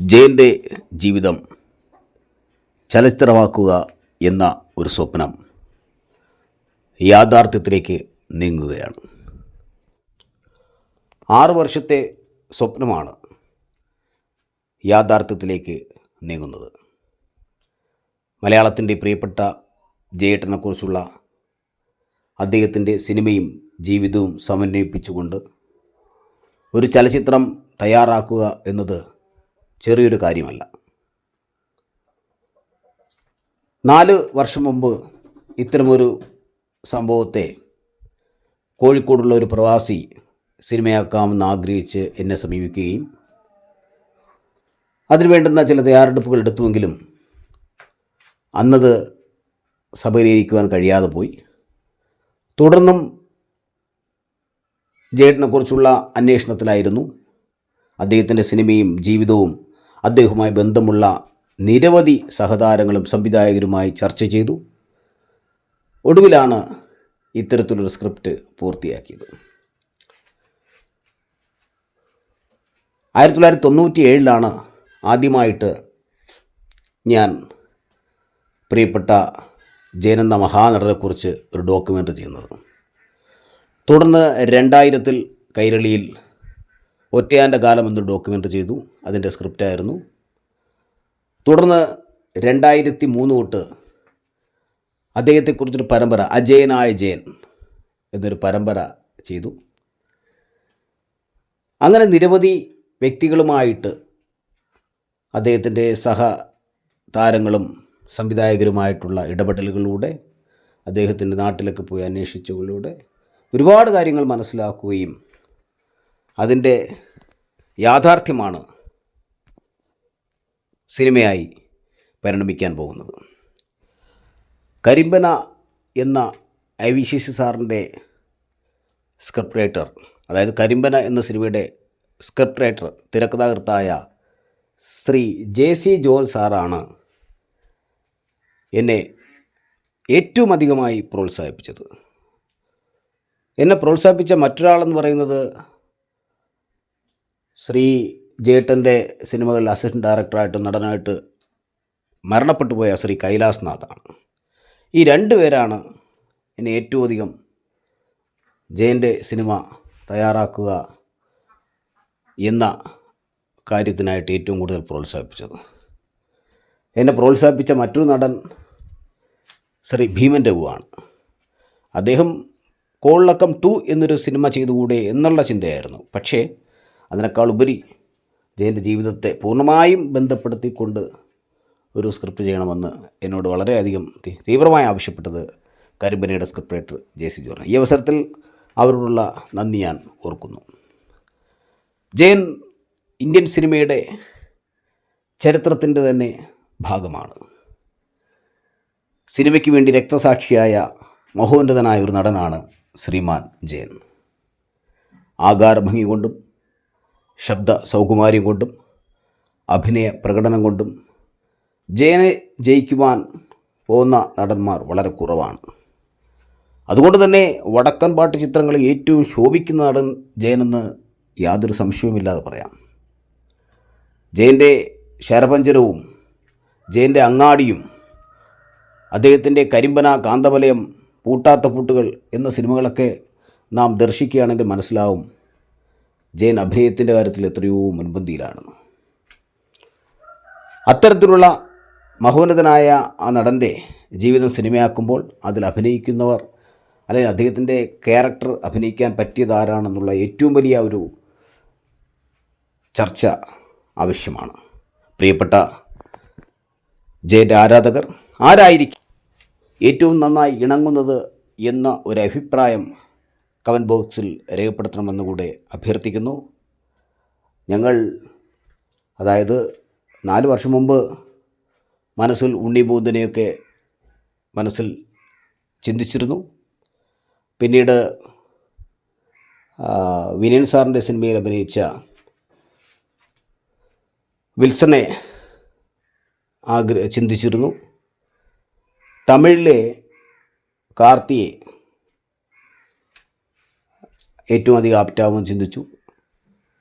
ജയന്റെ ജീവിതം ചലച്ചിത്രമാക്കുക എന്ന ഒരു സ്വപ്നം യാഥാർത്ഥ്യത്തിലേക്ക് നീങ്ങുകയാണ്. ആറു വർഷത്തെ സ്വപ്നമാണ് യാഥാർത്ഥ്യത്തിലേക്ക് നീങ്ങുന്നത്. മലയാളത്തിന്റെ പ്രിയപ്പെട്ട ജയേട്ടനെക്കുറിച്ചുള്ള അദ്ദേഹത്തിന്റെ സിനിമയും ജീവിതവും സമന്വയിപ്പിച്ചുകൊണ്ട് ഒരു ചലച്ചിത്രം തയ്യാറാക്കുക എന്നത് ചെറിയൊരു കാര്യമല്ല. നാല് വർഷം മുമ്പ് ഇത്തരമൊരു സംഭവത്തെ കോഴിക്കോടുള്ള ഒരു പ്രവാസി സിനിമയാക്കാമെന്ന് ആഗ്രഹിച്ച് എന്നെ സമീപിക്കുകയും അതിനു വേണ്ടുന്ന ചില തയ്യാറെടുപ്പുകൾ എടുത്തുവെങ്കിലും അന്നത് സബലീകരിക്കുവാൻ കഴിയാതെ പോയി. തുടർന്നും ജേട്ടനെക്കുറിച്ചുള്ള അന്വേഷണത്തിലായിരുന്നു. അദ്ദേഹത്തിന്റെ സിനിമയും ജീവിതവും അദ്ദേഹവുമായി ബന്ധമുള്ള നിരവധി സഹതാരങ്ങളും സംവിധായകരുമായി ചർച്ച ചെയ്തു. ഒടുവിലാണ് ഇത്തരത്തിലൊരു സ്ക്രിപ്റ്റ് പൂർത്തിയാക്കിയത്. ആയിരത്തി തൊള്ളായിരത്തി തൊണ്ണൂറ്റി ഏഴിലാണ് ആദ്യമായിട്ട് ഞാൻ പ്രിയപ്പെട്ട ജയനന്ദ മഹാനടനെക്കുറിച്ച് ഒരു ഡോക്യുമെന്ററി ചെയ്യുന്നത്. തുടർന്ന് രണ്ടായിരത്തിൽ കൈരളിയിൽ ഒറ്റയാന്റെ കാലം എന്നൊരു ഡോക്യുമെന്ററി ചെയ്തു? അതിന്റെ സ്ക്രിപ്റ്റായിരുന്നു തുടർന്ന് രണ്ടായിരത്തി മൂന്ന് തൊട്ട് അദ്ദേഹത്തെക്കുറിച്ചൊരു പരമ്പര അജയനായ ജയൻ എന്നൊരു പരമ്പര ചെയ്തു. അങ്ങനെ നിരവധി വ്യക്തികളുമായിട്ട് അദ്ദേഹത്തിന്റെ സഹ താരങ്ങളും സംവിധായകരുമായിട്ടുള്ള ഇടപെടലുകളിലൂടെ അദ്ദേഹത്തിന്റെ നാട്ടിലൊക്കെ പോയി അന്വേഷിച്ചതിലൂടെ ഒരുപാട് കാര്യങ്ങൾ മനസ്സിലാക്കുകയും അതിന്റെ യാഥാർത്ഥ്യമാണ് സിനിമയായി പരിണമിക്കാൻ പോകുന്നത്. കരിമ്പന എന്ന ഐ വി ശി സാറിന്റെ സ്ക്രിപ്റ്റ് റൈറ്റർ അതായത് കരിമ്പന എന്ന സിനിമയുടെ സ്ക്രിപ്റ്റ് റൈറ്റർ തിരക്കഥാകൃത്തായ ശ്രീ ജെ സി ജോർജ് സാറാണ് എന്നെ ഏറ്റവും അധികമായി പ്രോത്സാഹിപ്പിച്ചത്. എന്നെ പ്രോത്സാഹിപ്പിച്ച മറ്റൊരാളെന്ന് പറയുന്നത് ശ്രീ ജേട്ടന്റെ സിനിമകളിൽ അസിസ്റ്റന്റ് ഡയറക്ടറായിട്ട് നടനായിട്ട് മരണപ്പെട്ടു പോയ ശ്രീ കൈലാസ് നാഥാണ് ഈ രണ്ട് പേരാണ് എന്നെ ഏറ്റവും അധികം ജയന്റെ സിനിമ തയ്യാറാക്കുക എന്ന കാര്യത്തിനായിട്ട് ഏറ്റവും കൂടുതൽ പ്രോത്സാഹിപ്പിച്ചത്. എന്നെ പ്രോത്സാഹിപ്പിച്ച മറ്റൊരു നടൻ ശ്രീ ഭീമൻ രഘുവാണ്. അദ്ദേഹം കോളക്കം ടു എന്നൊരു സിനിമ ചെയ്തുകൂടെ എന്നുള്ള ചിന്തയായിരുന്നു. പക്ഷേ അതിനേക്കാൾ ഉപരി ജയന്റെ ജീവിതത്തെ പൂർണമായും ബന്ധപ്പെടുത്തിക്കൊണ്ട് ഒരു സ്ക്രിപ്റ്റ് ചെയ്യണമെന്ന് എന്നോട് വളരെയധികം തീവ്രമായി ആവശ്യപ്പെട്ടത് കരിമ്പനയുടെ script writer J C George. ഈ അവസരത്തിൽ അവരോടുള്ള നന്ദി ഞാൻ ഓർക്കുന്നു. ജയൻ ഇന്ത്യൻ സിനിമയുടെ ചരിത്രത്തിന്റെ തന്നെ ഭാഗമാണ്. സിനിമയ്ക്ക് വേണ്ടി രക്തസാക്ഷിയായ മഹോന്നതനായ ഒരു നടനാണ് ശ്രീമാൻ ജയൻ. ആകാരഭംഗി കൊണ്ടും ശബ്ദ സൗകുമാര്യം കൊണ്ടും അഭിനയ പ്രകടനം കൊണ്ടും ജയനെ ജയിക്കുവാൻ പോകുന്ന നടന്മാർ വളരെ കുറവാണ്. അതുകൊണ്ട് തന്നെ വടക്കൻ പാട്ട് ചിത്രങ്ങളിൽ ഏറ്റവും ശോഭിക്കുന്ന നടൻ ജയനെന്ന് യാതൊരു സംശയവുമില്ലാതെ പറയാം. ജയന്റെ ശരപഞ്ചരവും ജയന്റെ അങ്ങാടിയും അദ്ദേഹത്തിന്റെ കരിമ്പന കാന്തവലയം പൂട്ടാത്ത പൂട്ടുകൾ എന്ന സിനിമകളൊക്കെ നാം ദർശിക്കുകയാണെങ്കിൽ മനസ്സിലാവും ജയൻ അഭിനയത്തിന്റെ കാര്യത്തിൽ എത്രയോ മുൻപന്തിയിലാണ്. അത്തരത്തിലുള്ള മഹോന്നതനായ ആ നടന്റെ ജീവിതം സിനിമയാക്കുമ്പോൾ അതിൽ അഭിനയിക്കുന്നവർ അല്ലെങ്കിൽ അദ്ദേഹത്തിന്റെ ക്യാരക്ടർ അഭിനയിക്കാൻ പറ്റിയതാരാണെന്നുള്ള ഏറ്റവും വലിയ ഒരു ചർച്ച ആവശ്യമാണ്. പ്രിയപ്പെട്ട ജയന്റെ ആരാധകർ ആരായിരിക്കും ഏറ്റവും നന്നായി ഇണങ്ങുന്നത് എന്ന ഒരു അഭിപ്രായം കമന്റ് ബോക്സിൽ രേഖപ്പെടുത്തണമെന്ന് കൂടെ അഭ്യർത്ഥിക്കുന്നു. ഞങ്ങൾ അതായത് നാല് വർഷം മുമ്പ് മനസ്സിൽ ഉണ്ണിമൂന്നിനെയൊക്കെ മനസ്സിൽ ചിന്തിച്ചിരുന്നു. പിന്നീട് വിനയൻ സാറിന്റെ സിനിമയിൽ അഭിനയിച്ച വിൽസണെ ആഗ്ര ചിന്തിച്ചിരുന്നു. തമിഴിലെ കാർത്തിയെ ഏറ്റവും അധികം ആപ്റ്റാവും ചിന്തിച്ചു.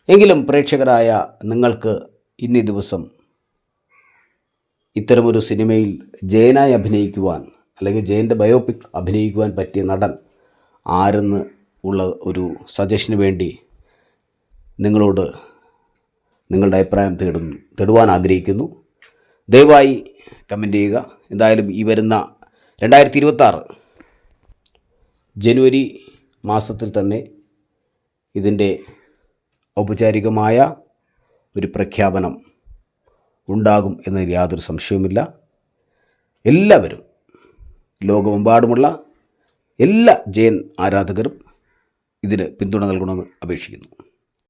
എങ്കിലും പ്രേക്ഷകരായ നിങ്ങൾക്ക് ഇന്നീ ദിവസം ഇത്തരമൊരു സിനിമയിൽ ജയനായി അഭിനയിക്കുവാൻ അല്ലെങ്കിൽ ജയന്റെ ബയോപിക് അഭിനയിക്കുവാൻ പറ്റിയ നടൻ ആരെന്ന് ഉള്ള ഒരു സജഷന് വേണ്ടി നിങ്ങളോട് നിങ്ങളുടെ അഭിപ്രായം തേടുന്നു തേടുവാൻ ആഗ്രഹിക്കുന്നു. ദയവായി കമന്റ് ചെയ്യുക. എന്തായാലും ഈ വരുന്ന രണ്ടായിരത്തി ഇരുപത്താറ് ജനുവരി മാസത്തിൽ തന്നെ ഇതിന്റെ ഔപചാരികമായ ഒരു പ്രഖ്യാപനം ഉണ്ടാകും എന്നതിൽ യാതൊരു സംശയവുമില്ല. എല്ലാവരും ലോകമെമ്പാടുമുള്ള എല്ലാ ജയൻ ആരാധകരും ഇതിന് പിന്തുണ നൽകണമെന്ന് അപേക്ഷിക്കുന്നു.